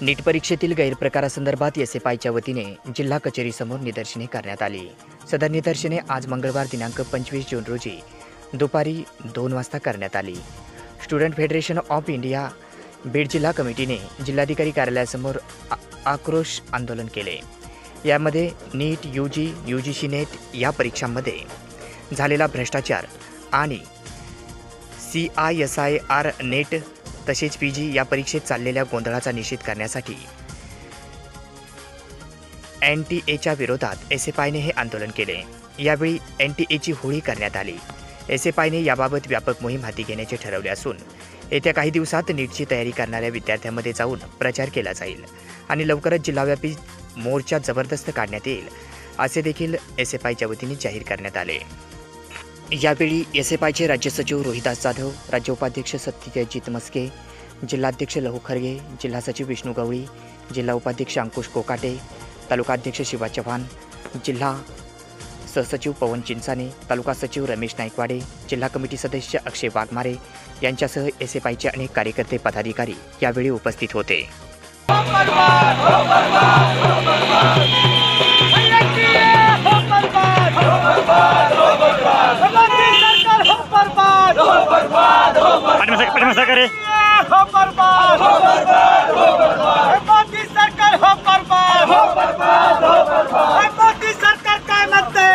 नीट परीक्षेतील गैरप्रकारासंदर्भात S F आयच्या वतीने जिल्हा कचेरीसमोर निदर्शने करण्यात आली. सदर निदर्शने आज मंगळवार दिनांक पंचवीस जून रोजी दुपारी दोन वाजता करण्यात आली. Student federation of India Beed जिल्हा कमिटीने जिल्हाधिकारी कार्यालयासमोर आ- आक्रोश आंदोलन केले. यामध्ये NEET U G U G C NET या परीक्षांमध्ये झालेला भ्रष्टाचार आणि C I S I R NET तसेच पी जी या परीक्षेत चाललेल्या गोंधळाचा निषेध करण्यासाठी. एन टी एच्या विरोधात एस एफ आयने हे आंदोलन केले. यावेळी एन टी एची होळी करण्यात आली. एस एफ आयने याबाबत व्यापक मोहीम हाती घेण्याचे ठरवले असून येत्या काही दिवसात नीटची तयारी करणाऱ्या विद्यार्थ्यांमध्ये जाऊन प्रचार केला जाईल आणि लवकरच जिल्हाव्यापी मोर्चा जबरदस्त काढण्यात येईल असे देखील एस एफ आयच्या वतीने जाहीर करण्यात आले. यावेळी एस एफ आयचे राज्य सचिव रोहिदास जाधव राज्य उपाध्यक्ष सत्यजित मस्के जिल्हाध्यक्ष लहू खरगे जिल्हा सचिव विष्णू गवळी जिल्हा उपाध्यक्ष अंकुश कोकाटे तालुकाध्यक्ष शिवा चव्हाण जिल्हा सहसचिव पवन चिंचाने तालुका सचिव रमेश नाईकवाडे जिल्हा कमिटी सदस्य अक्षय वाघमारे यांच्यासह एस एफ आयचे अनेक कार्यकर्ते पदाधिकारी यावेळी उपस्थित होते. पाठीमागे पाठीमागे करे. मोदी सरकार काय म्हणते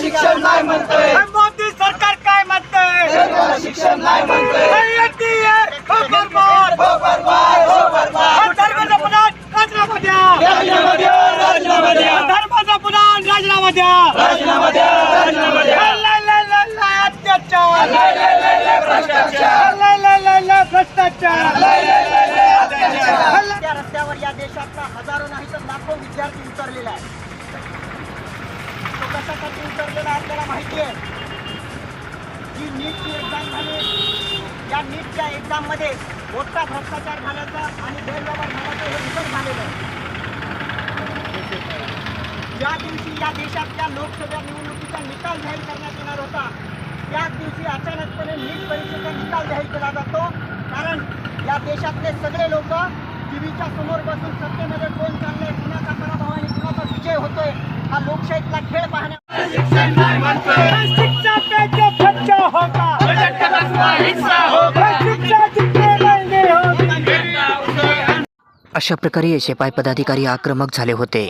शिक्षण नाही मोदी सरकार काय म्हणते शिक्षण नाही हो बरबाद हो बरबाद हो बरबाद धर्माचा पुराण राजीनामा द्या. राजीनामा द्या. राजीनामा द्या धर्माचा पुराण राजीनामा द्या. राजीनामा द्या. राजीनामा द्या. भ्रष्टाचार. भ्रष्टाचार. त्या रस्त्यावर या देशातला हजारो नाही तर लाखो विद्यार्थी उतरलेला आहे तो कशासाठी उतरलेला आहे आपल्याला माहिती आहे. जी नीटची एक्झाम झाली. या नीटच्या एक्झाममध्ये मोठा भ्रष्टाचार झाल्याचा आणि गैरव्यवहार झाल्याचं हे निकट झालेलं आहे. ज्या दिवशी या देशातल्या लोकसभा निवडणुकीचा निकाल जाहीर करण्यात येणार होता. त्याच दिवशी अचानकपणे नीट परीक्षेचा निकाल जाहीर केला जातो. कारण या देशातले सगळे लोक टीव्हीच्या समोर बसून सत्तेमध्ये कोण चाललंय कुणाचा पराभव आणि कुणाचा विजय होतोय हा लोकशाहीतला खेळ पाहण्या अशा प्रकारे एस एफ आय पदाधिकारी आक्रमक झाले होते.